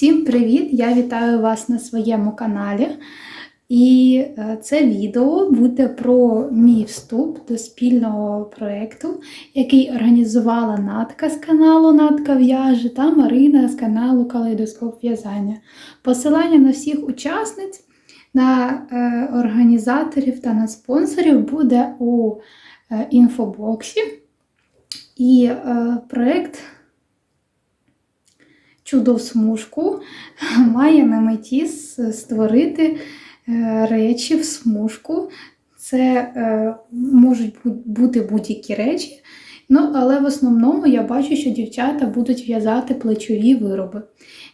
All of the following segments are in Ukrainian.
привіт! Я вітаю вас на своєму каналі. І е, це відео буде про мій вступ до спільного проєкту, який організувала Натка з каналу Натка В'яже та Марина з каналу Калейдоскоп В'язання. Посилання на всіх учасниць, на е, організаторів та на спонсорів буде у е, інфобоксі. І проєкт Чудо в смужку має на меті створити е, речі в смужку. Це е, можуть бути будь-які речі. Ну, але в основному я бачу, що дівчата будуть в'язати плечові вироби.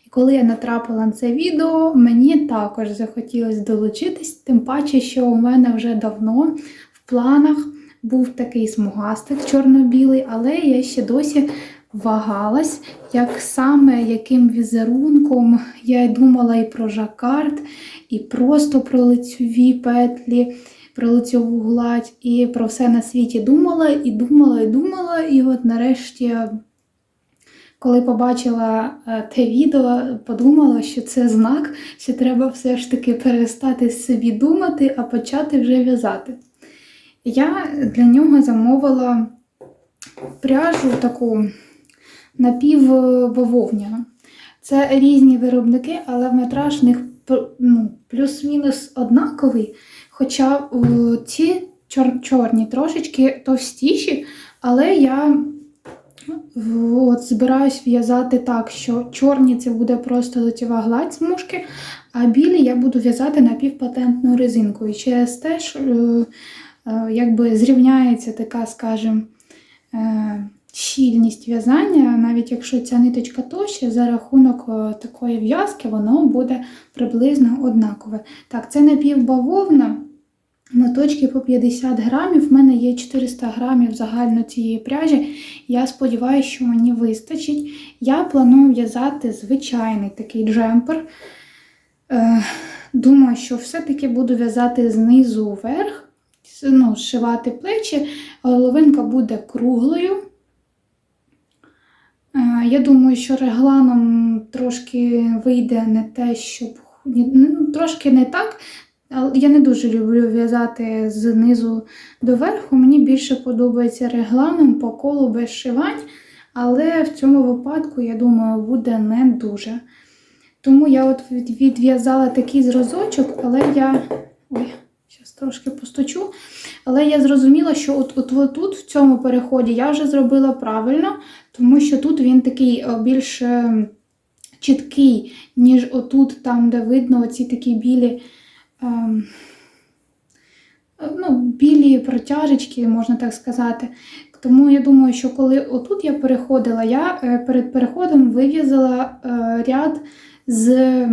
І коли я натрапила на це відео, мені також захотілося долучитись, тим паче, що у мене вже давно в планах був такий смугастик чорно-білий, але я ще досі вагалась, як саме яким візерунком. Я думала і про жакард, і просто про лицьові петлі, про лицьову гладь, і про все на світі думала, і думала, і думала. І от нарешті, коли побачила е, те відео, подумала, що це знак, що треба все ж таки перестати собі думати, а почати вже в'язати. Я для нього замовила пряжу таку напівбавовняну. Це різні виробники, але метраж в них ну, плюс-мінус однаковий. Хоча е, ці чор- чорні трошечки товстіші, але я в- от, збираюсь в'язати так, що чорні це буде просто лицева гладь смужки, а білі я буду в'язати напівпатентною резинкою. Через те, що е, е, якби зрівняється така, скажімо, е, щільність в'язання, навіть якщо ця ниточка товща, за рахунок е, такої в'язки воно буде приблизно однакове. Так, це напівбавовна. Моточки по 50 грамів. В мене є 400 грамів загально цієї пряжі. Я сподіваюся, що мені вистачить. Я планую в'язати звичайний такий джемпер. Е, думаю, що все-таки буду в'язати знизу вверх, ну, зшивати плечі. Головинка буде круглою. Е, Я думаю, що регланом трошки вийде не те, щоб ну, трошки не так. Я не дуже люблю в'язати знизу до верху. Мені більше подобається регланом по колу без шивань, але в цьому випадку, я думаю, буде не дуже. Тому я от відв'язала такий зразочок, але я. Ой, зараз трошки постучу. Але я зрозуміла, що от, от, от тут, в цьому переході, я вже зробила правильно, тому що тут він такий е, більш е, чіткий, ніж отут, там, де видно оці такі білі. ем, е, Ну, білі протяжечки, можна так сказати. Тому я думаю, що коли отут я переходила, я перед переходом вив'язала ряд з.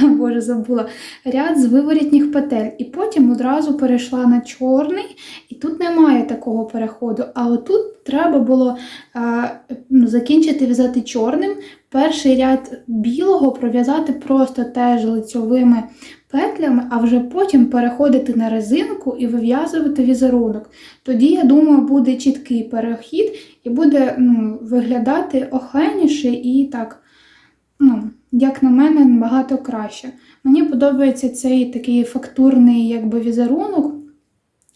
Боже, забула ряд з виворітніх петель. І потім одразу перейшла на чорний, і тут немає такого переходу. А отут треба було е, ну, закінчити в'язати чорним. Перший ряд білого пров'язати просто теж лицьовими петлями, а вже потім переходити на резинку і вив'язувати візерунок. Тоді, я думаю, буде чіткий перехід і буде ну, виглядати охайніше і так, ну, як на мене, набагато краще. Мені подобається цей такий фактурний якби, візерунок,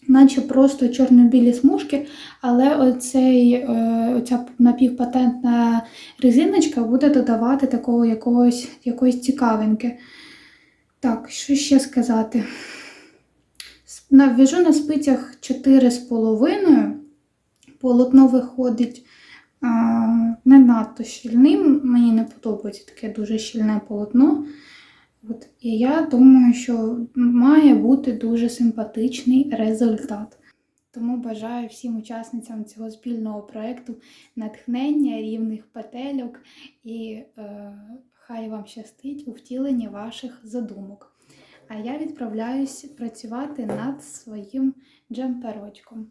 наче просто чорно-білі смужки, але оцей, е, оця напівпатентна резиночка буде додавати такого якогось, якоїсь цікавинки. Так, що ще сказати? В'яжу на спицях 4,5. Полотно виходить не надто щільним. Мені не подобається таке дуже щільне полотно. От. І я думаю, що має бути дуже симпатичний результат. Тому бажаю всім учасницям цього спільного проєкту натхнення, рівних петельок і е, хай вам щастить у втіленні ваших задумок. А я відправляюсь працювати над своїм джемперочком.